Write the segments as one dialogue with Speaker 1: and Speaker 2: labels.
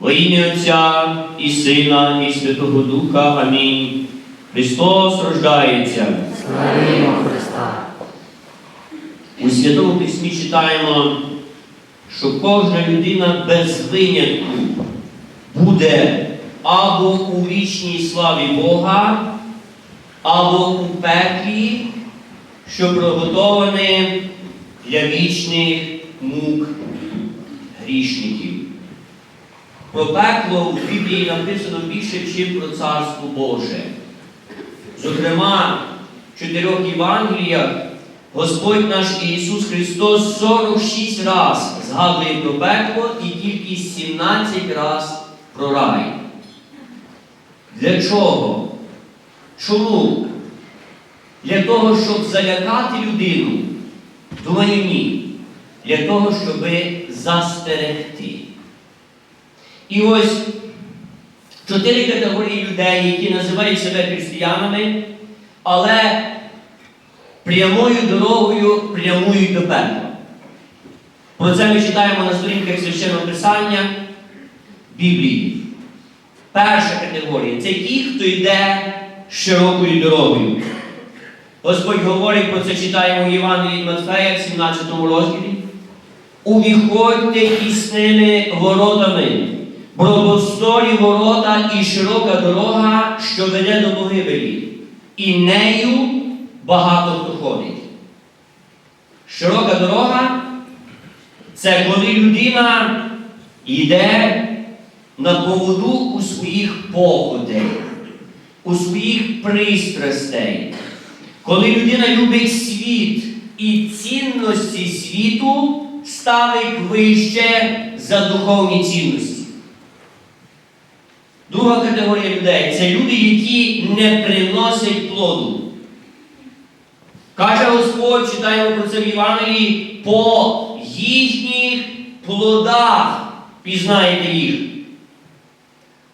Speaker 1: Во ім'я Отця і Сина, і Святого Духа. Амінь. Христос рождається.
Speaker 2: Славімо Христа.
Speaker 1: У Святому Письмі читаємо, що кожна людина без винятку буде або у вічній славі Бога, або у пеклі, що приготоване для вічних мук грішників. Про пекло в Біблії написано більше, ніж про Царство Боже. Зокрема, в чотирьох Євангеліях Господь наш Ісус Христос 46 раз згадує про пекло і тільки 17 раз про рай. Для чого? Чому? Для того, щоб залякати людину? Думаю, ні. Для того, щоб застерегти. І ось чотири категорії людей, які називають себе християнами, але прямою дорогою прямують до пекла. Про це ми читаємо на сторінках священного писання Біблії. Перша категорія це ті, хто йде широкою дорогою. Господь говорить про це читаємо в Євангелії Матфея в 17 розділі. Увіходьте тісними воротами, бробостолі ворота і широка дорога, що веде до погибелі, і нею багато хто ходить. Широка дорога це коли людина йде на поводу у своїх походах, у своїх пристрастей. Коли людина любить світ і цінності світу ставить вище за духовні цінності. Друга категорія людей це люди, які не приносять плоду. Каже Господь, читаємо про це в Євангелії, по їхніх плодах пізнаєте їх.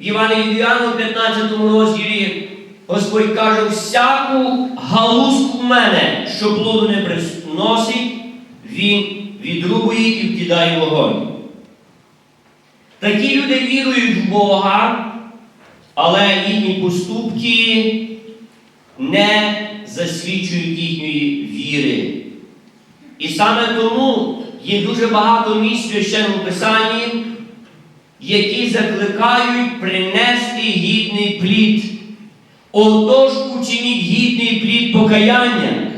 Speaker 1: В Євангелії Іоанна в 15 розділі Господь каже, всяку галузку в мене, що плоду не приносить, він відрубує і вкидає вогонь. Такі люди вірують в Бога, але їхні поступки не засвідчують їхньої віри. І саме тому є дуже багато місць в священному Писанні, які закликають принести гідний плід. Отож учиніть гідний плід покаяння,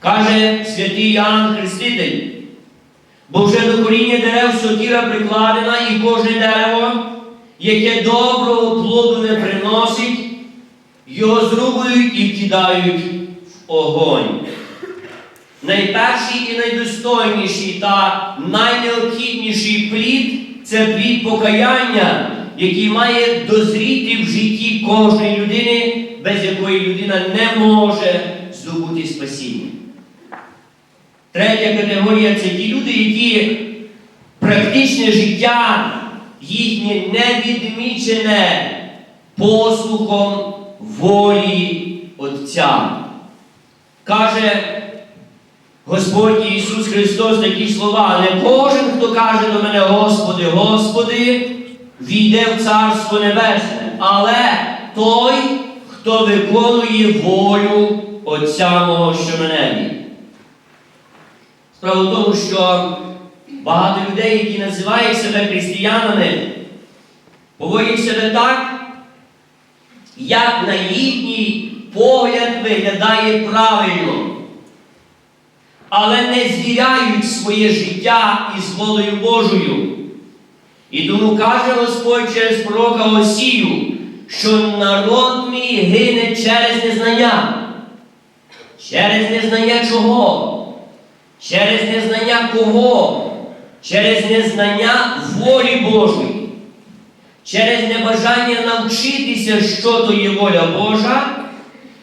Speaker 1: каже святий Іоанн Хреститель. Бо вже до коріння дерев сокіра прикладена, і кожне дерево, яке доброго плоду не приносить, його зрубують і вкидають в огонь. Найперший і найдостойніший та найнеобхідніший плід це плід покаяння, який має дозріти в житті кожної людини, без якої людина не може здобути спасіння. Третя категорія це ті люди, які практичне життя їхнє не відмічене послухом волі Отця. Каже Господь Ісус Христос такі слова, не кожен, хто каже до мене, Господи, Господи, війде в Царство Небесне, але той, хто виконує волю Отця мого, що небі. Справа в тому, що багато людей, які називають себе християнами, поводять себе так, як на їхній погляд виглядає правильно, але не звіряють своє життя із волею Божою. І тому каже Господь через пророка Осію, що народ мій гине через незнання. Через незнання чого? Через незнання кого? Через незнання волі Божої, через небажання навчитися, що то є воля Божа,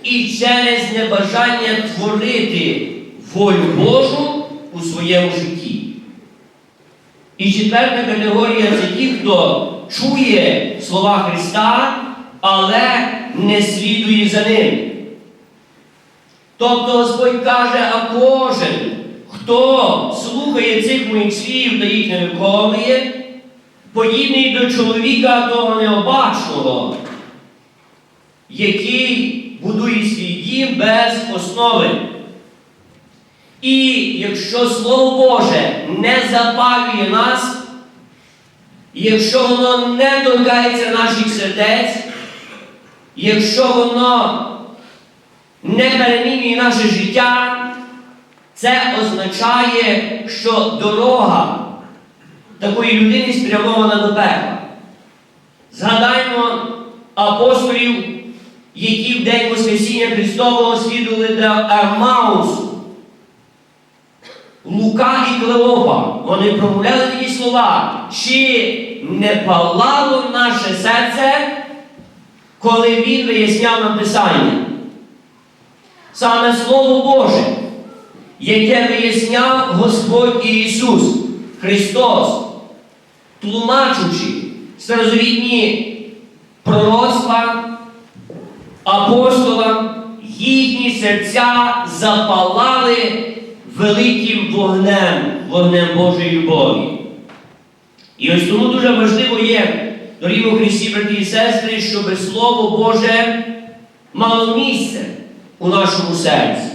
Speaker 1: і через небажання творити волю Божу у своєму житті. І четверта категорія це ті, хто чує слова Христа, але не слідує за ним. Тобто Господь каже, а кожен, хто слухає цих моїх слів та їх не виконує, подібний до чоловіка того необачного, який будує свій дім без основи. І якщо Слово Боже не запалює нас, якщо воно не торкається наших сердець, якщо воно не перемінює наше життя, це означає, що дорога такої людини спрямована до пекла. Згадаймо апостолів, які в день Воскресіння Христового слідували до Ермаусу. Лука і Клеопа, вони промовляли такі слова, чи не палало наше серце, коли він виясняв нам Писання. Саме Слово Боже, яке виясняв Господь Ісус Христос, тлумачучи старозавітні пророцтва, апостолам, їхні серця запалали великим вогнем, вогнем Божої любові. І ось тому дуже важливо є, дорогі у Христі, брати і сестри, щоб Слово Боже мало місце у нашому серці,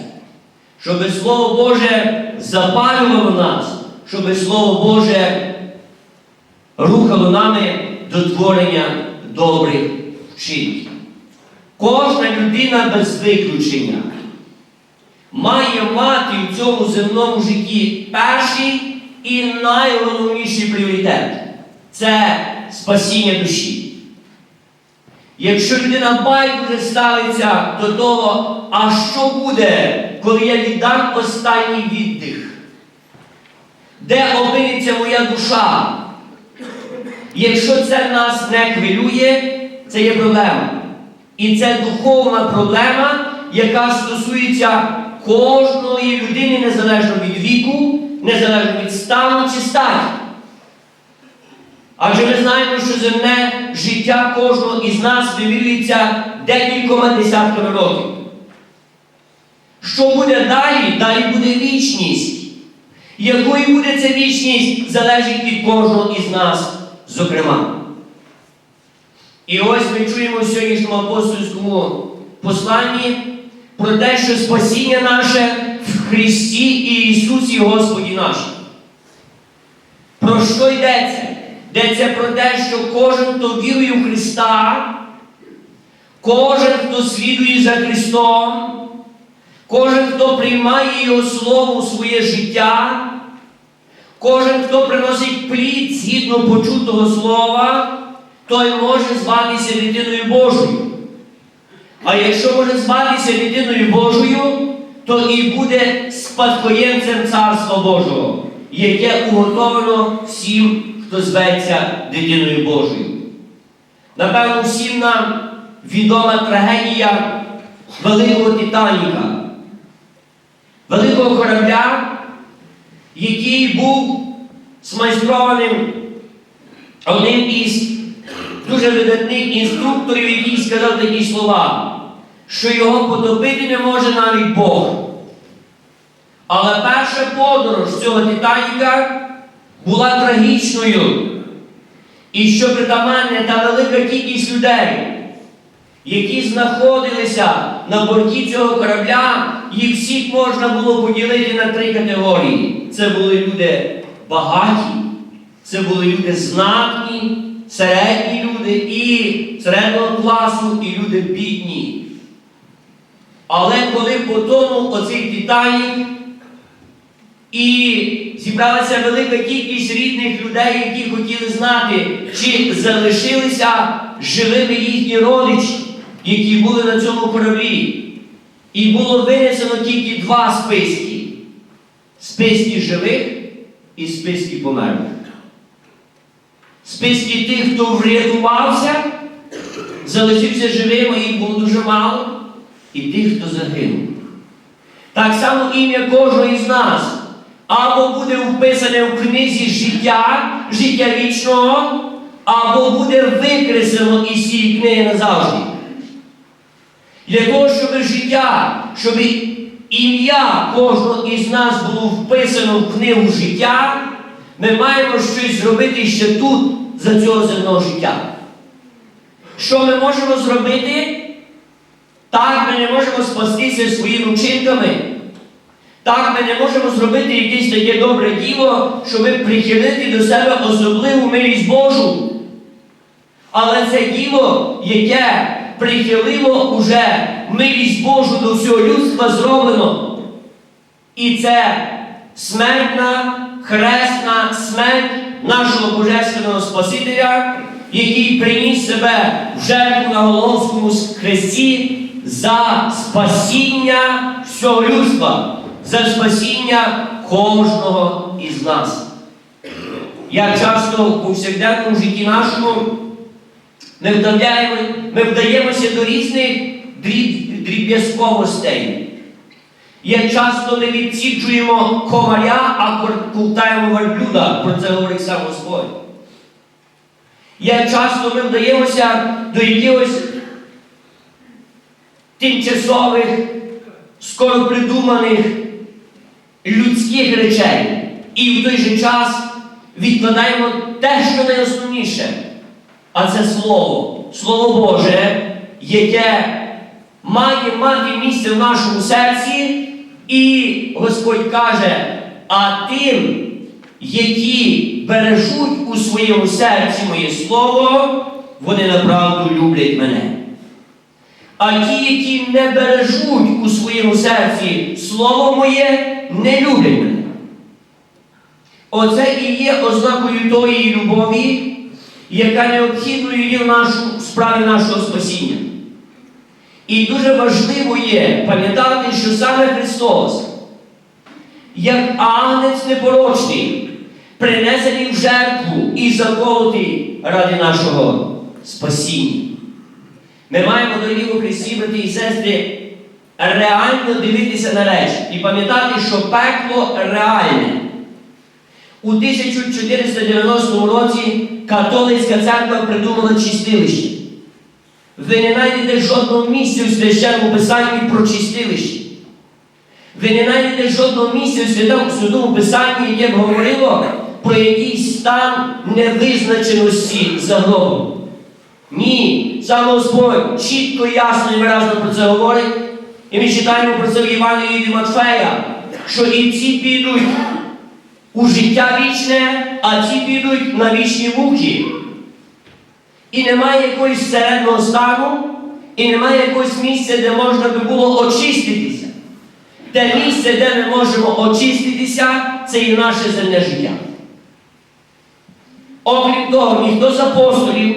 Speaker 1: щоб Слово Боже запалювало нас, щоб Слово Боже рухало нами до творення добрих вчинків. Кожна людина без виключення має мати в цьому земному житті перший і найголовніший пріоритет це спасіння душі. Якщо людина байдуже ставиться до того, а що буде, коли я віддам останній віддих? Де опиниться моя душа? Якщо це нас не хвилює, це є проблема. І це духовна проблема, яка стосується кожної людини, незалежно від віку, незалежно від стану чи статі. Адже ми знаємо, що земне життя кожного із нас вимірюється декількома десятками років. Що буде далі? Далі буде вічність. Якою буде ця вічність, залежить від кожного із нас, зокрема. І ось ми чуємо в сьогоднішньому апостольському посланні про те, що спасіння наше в Христі і Ісусі Господі нашому. Про що йдеться? Йдеться про те, що кожен, хто вірує в Христа, кожен, хто слідує за Христом, кожен, хто приймає Його Слово у своє життя, кожен, хто приносить плід згідно почутого слова, той може зватися дитиною Божою. А якщо може зватися дитиною Божою, то і буде спадкоємцем Царства Божого, яке уготовано всім, хто зветься дитиною Божою. Напевно, всім нам відома трагедія великого Титаніка, великого корабля, який був змайстрованим одним із дуже видатних інструкторів, який сказав такі слова, що його потопити не може навіть Бог. Але перша подорож цього Титаніка була трагічною. І що притаманне та велика кількість людей, які знаходилися на борті цього корабля, їх всіх можна було поділити на три категорії. Це були люди багаті, це були люди знатні, середні люди і середнього класу, і люди бідні. Але коли потонув оцей Титанік, і зібралася велика кількість рідних людей, які хотіли знати, чи залишилися живими їхні родичі, які були на цьому кораблі. І було винесено тільки два списки: списки живих і списки померлих. Списки тих, хто врятувався, залишився живим, а їх було дуже мало, і тих, хто загинув. Так само ім'я кожного із нас або буде вписане в книзі життя, життя вічного, або буде викреслено із цієї книги назавжди. Для того, щоб життя, щоб ім'я кожного із нас було вписано в книгу життя, ми маємо щось зробити ще тут, за цього земного життя. Що ми можемо зробити? Так, ми не можемо спастися своїми вчинками. Так, ми не можемо зробити якесь таке добре діло, щоб прихилити до себе особливу милість Божу. Але це діло, яке прихилило уже милість Божу до всього людства зроблено. І це смертна, хресна смерть нашого Божественного Спасителя, який приніс себе в жертву на Голгофському хресті за спасіння всього людства, за спасіння кожного із нас. Як часто у повсякденному житті нашому ми, вдавляємо, ми вдаємося до різних дріб, дріб'язковостей. Як часто не відсіджуємо комаря, а ковтаємо верблюда, про це говорить сам Господь. Як часто ми вдаємося до якихось тимчасових, скоро придуманих людських речей. І в той же час відкладаємо те, що найосновніше. А це Слово, Слово Боже, яке має мати місце в нашому серці, і Господь каже, а тим, які бережуть у своєму серці моє слово, вони направду люблять мене. А ті, які не бережуть у своєму серці слово моє, не люблять мене. Оце і є ознакою тої любові, яка необхідною є нашу, справі нашого спасіння. І дуже важливо є пам'ятати, що саме Христос, як агнець непорочний, принесений в жертву і заколотий ради нашого спасіння. Ми маємо, дорогі Христі, брати і сестри, реально дивитися на речі і пам'ятати, що пекло реальне. У 1490 році католицька церква придумала чистилище. Ви не знайдете жодного місця в священному писанні про чистилище. Ви не знайдете жодного місця в святому, святому писанні, яке б говорило про якийсь стан невизначеності за гробом. Ні, сам Господь чітко, ясно і виразно про це говорить. І ми читаємо про це в Євангелії від Матфея, що і ці підуть у життя вічне, а ці підуть на вічні муки. І немає якогось середнього стану, і немає якогось місця, де можна би було очиститися. Те місце, де ми можемо очиститися, це і наше земне життя. Окрім того, ніхто з апостолів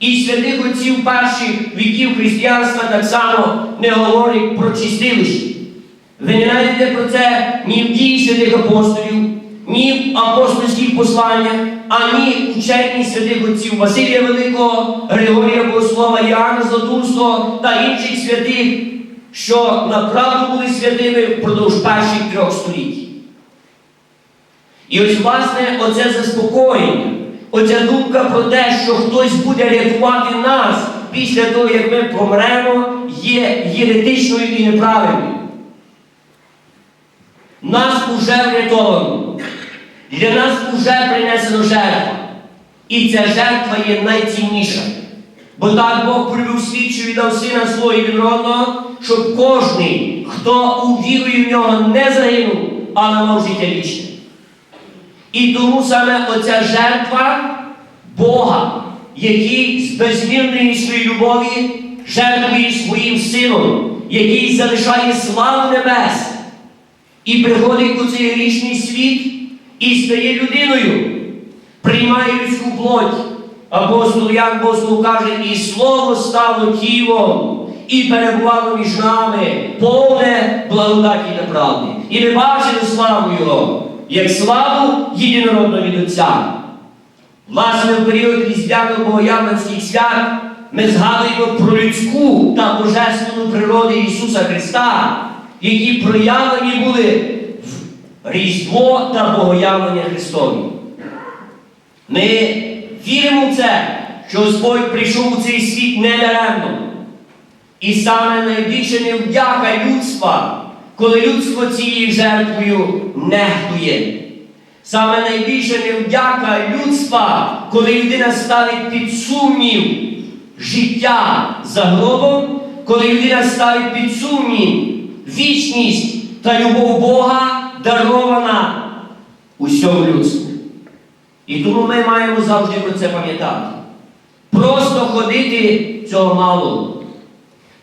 Speaker 1: і святих отців перших віків християнства так само не говорить про чистилище. Ви не знайдете про це ні в дії святих апостолів, ні в апостольських посланнях, ані в ученні святих отців Василія Великого, Григорія Богослова, Іоанна Златоустого та інших святих, що направду були святими впродовж перших трьох століть. І ось, власне, оце заспокоєння, оця думка про те, що хтось буде рятувати нас після того, як ми помремо, є єретичною і неправильною. Нас уже врятовано. Для нас уже принесено жертва. І ця жертва є найцінніша. Бо так Бог полюбив світ, що віддав сина свого єдинородного, щоб кожний, хто увірує в нього, не загинув, але мав життя вічне. І тому саме оця жертва Бога, який з безмірної своєї любові жертвує своїм сином, який залишає славу небес і приходить у цей грішний світ і стає людиною, приймає людську плоть. Апостол Ян Богослов каже, і слово стало тілом, і перебувало між нами, повне благодаті та правди. І ми бачили славу Його, як славу єдинородного від Отця. Власне, в період різдвяно богоявленських свят ми згадуємо про людську та божественну природу Ісуса Христа, які проявлені були в Різдво та Богоявлення Христові. Ми віримо в це, що Господь прийшов у цей світ недаремно. І саме найбільше невдяка людства, коли людство цією жертвою нехтує. Саме найбільша невдяка людства, коли людина ставить під сумнів життя за гробом, коли людина ставить під сумнів вічність та любов Бога дарована усьому людству. І тому ми маємо завжди про це пам'ятати. Просто ходити цього мало.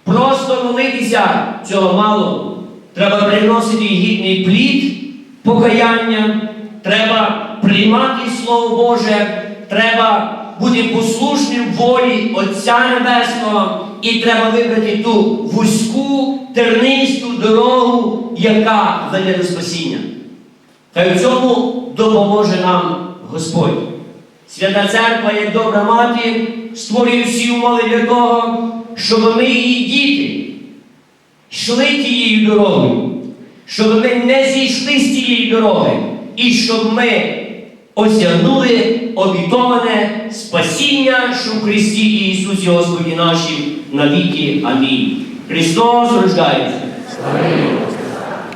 Speaker 1: Просто молитися цього мало. Треба приносити гідний плід покаяння, треба приймати Слово Боже, треба бути послушним волі Отця Небесного, і треба вибрати ту вузьку тернисту дорогу, яка веде до спасіння. Хай в цьому допоможе нам Господь. Свята Церква, як добра мати, створює всі умови для того, щоб ми, її діти, йшли тією дорогою, щоб ми не зійшли з тієї дороги, і щоб ми осягнули обітоване спасіння, що в Христі Ісусі Господі нашим навіки. Амінь. Христос рождається.
Speaker 2: Слава